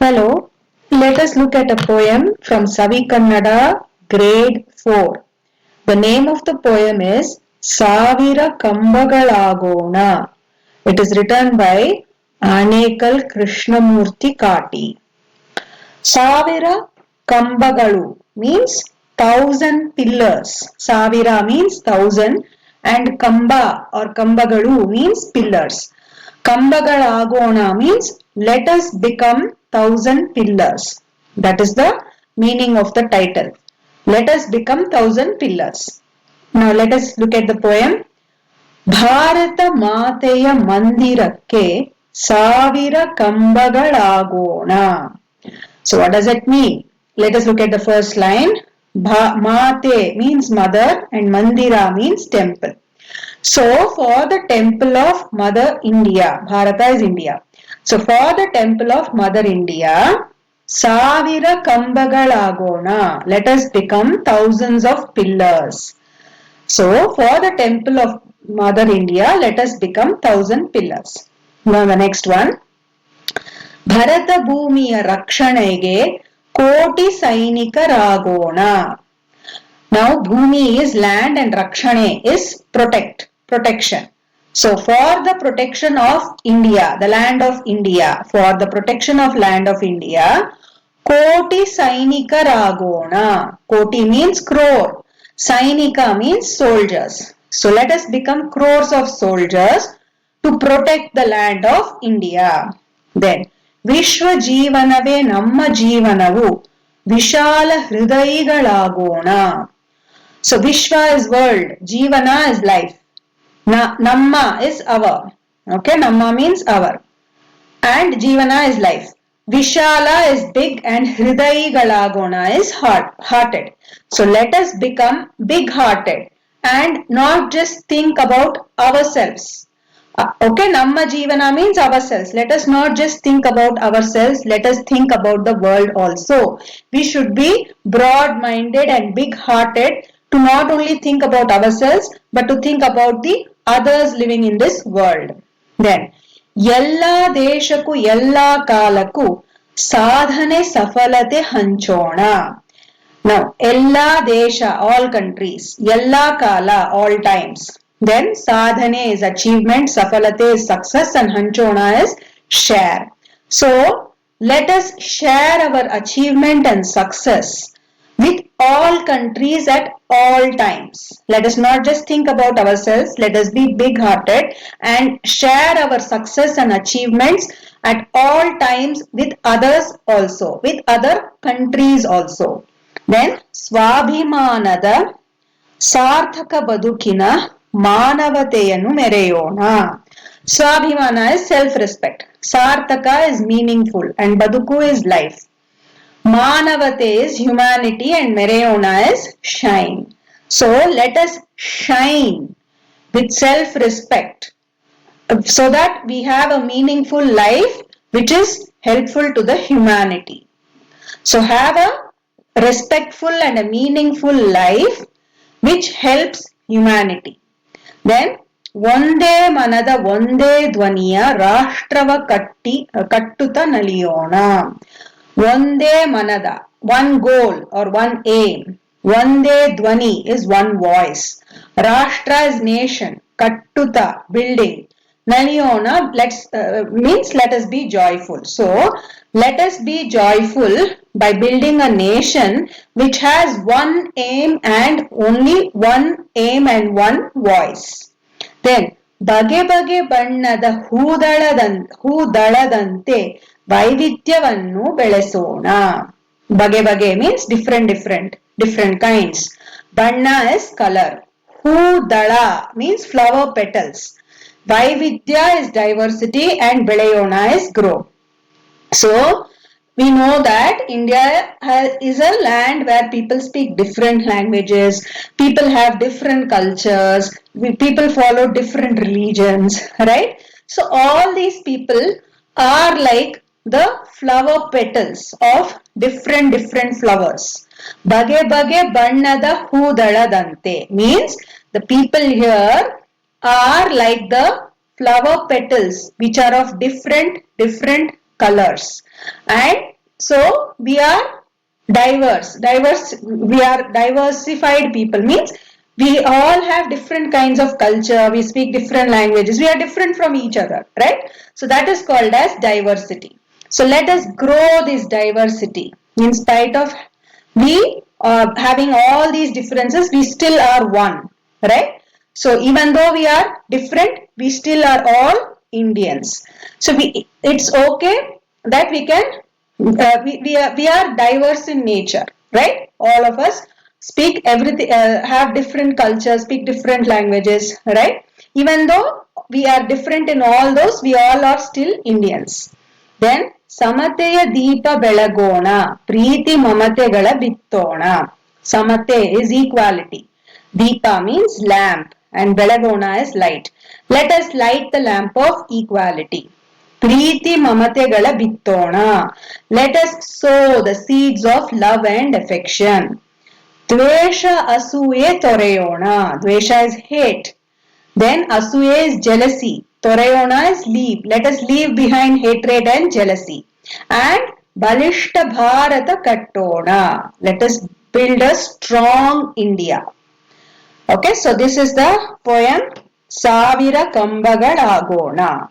Hello, let us look at a poem from Savi Kannada, grade 4. The name of the poem is Savira Kambagalagona. It is written by Anekal Krishnamurti Kati. Savira Kambagalu means thousand pillars. Savira means thousand and Kamba or Kambagalu means pillars. Kambagalagona means let us become thousand pillars. That is the meaning of the title. Let us become thousand pillars. Now let us look at the poem. Bharat ಮಾತೆಯ ಮಂದಿರಕ್ಕೆ ಸಾವಿರ ಕಂಬಗಳಾಗೋಣ So what does it mean? Let us look at the first line. Bha- Mate means mother and Mandira means temple. So for the temple of Mother India, Bharata is India. So for the temple of Mother India, Savira Kambagalagona, let us become thousands of pillars. So for the temple of Mother India, let us become thousand pillars. Now the next one. Bharata ಭೂಮಿಯ ರಕ್ಷಣೆಗೆ ಕೋಟಿ ಸೈನಿಕರಾಗೋಣ Now Bhumi is land and Rakshane is protect, protection. So for the protection of India, the land of India, for the protection of land of India, Koti Sainikaragona. Koti means crore. Sainika means soldiers. So let us become crores of soldiers to protect the land of India. Then ವಿಶ್ವ ಜೀವನವೇ ನಮ್ಮ ಜೀವನವು ವಿಶಾಲ ಹೃದಯಿಗಳಾಗೋಣ So Vishwa is world, Jivana is life. Na, Namma is our. Okay, Namma means our. And Jivana is life. Vishala is big and Hridayi Galagona is heart, hearted. So let us become big hearted and not just think about ourselves. Uh, okay, Namma Jivana means ourselves. Let us not just think about ourselves. Let us think about the world also. We should be broad minded and big hearted to not only think about ourselves but to think about the others living in this world. Then, ಎಲ್ಲ ದೇಶಕ್ಕೂ ಎಲ್ಲ ಕಾಲಕ್ಕೂ ಸಾಧನೆ ಸಫಲತೆ ಹಂಚೋಣ Now, ಎಲ್ಲ ದೇಶ all countries, ಎಲ್ಲ ಕಾಲ all times. Then sadhane is achievement, safalate is success and hanchona is share. So, let us share our achievement and success with all countries at all times. Let us not just think about ourselves, let us be big hearted and share our success and achievements at all times with others also, with other countries also. Then, ಸ್ವಾಭಿಮಾನದ ಸಾರ್ಥಕ ಬದುಕಿನ ಮಾನವತೆಯನ್ನು ಮೆರೆಯೋಣ ಸ್ವಾಭಿಮಾನ is self respect sarthaka is meaningful and baduku is life Manavate is humanity and Mereyona is shine. So let us shine with self respect so that we have a meaningful life which is helpful to the humanity. So have a respectful and a meaningful life which helps humanity. Then ಒಂದೇ ಮನದ ಒಂದೇ ಧ್ವನಿಯ ರಾಷ್ಟ್ರವ ಕಟ್ಟಿ ಕಟ್ಟುತ್ತ ನಲಿಯೋಣ ಒಂದೇ ಮನದ one goal or one aim ಒಂದೇ ಧ್ವನಿ is one voice rashtra is nation kattuta building naliyona let's uh, means let us be joyful so let us be joyful by building a nation which has one aim and only one aim and one voice then ಬಗೆ ಬಗೆ ಬಣ್ಣದ ಹೂದಳದಂ ಹೂದಳದಂತೆ ವೈವಿಧ್ಯವನ್ನು ಬೆಳೆಸೋಣ ಬಗೆ ಬಗೆ means different different different kinds ಬಣ್ಣ is colour ಹೂದಳ means flower petals ವೈವಿಧ್ಯ is diversity and ಬೆಳೆಯೋಣ is grow so we know that India has, is a land where people speak different languages, people have different cultures, we, people follow different religions, right? So all these people are like the flower petals of different different flowers. Bage bage bannada hoodaladante means the people here are like the flower petals which are of different different colors. And so we are diverse. Diverse we are diversified people means we all have different kinds of culture we speak different languages we are different from each other right? So that is called as diversity so let us grow this diversity. In spite of we uh, having all these differences we still are one right? So even though we are different we still are all indians. So we it's okay that we can uh, we, we, are, we are diverse in nature right? All of us speak everything uh, have different cultures speak different languages right? Even though we are different in all those we all are still indians. Then ಸಮತೆಯ ದೀಪ ಬೆಳಗೋಣ, ಪ್ರೀತಿ ಮಮತೆಗಳ ಬಿತ್ತೋಣ. ಸಮತೆ is equality ದೀಪ means lamp and ಬೆಳಗೋಣ is light let us light the lamp of equality ಪ್ರೀತಿ ಮಮತೆಗಳ ಬಿತ್ತೋಣ. Let us sow the seeds of love and affection ದ್ವೇಷ ಅಸೂಯೆ ತೊರೆಯೋಣ. ದ್ವೇಷ ಇಸ್ ಹೇಟ್ ದೆನ್ ಅಸೂಯೆ is jealousy Torayona is leave. Let us leave behind hatred and jealousy. And Balishta Bharata Kattona. Let us build a strong India. Okay, so this is the poem Savira Kambagad Agona.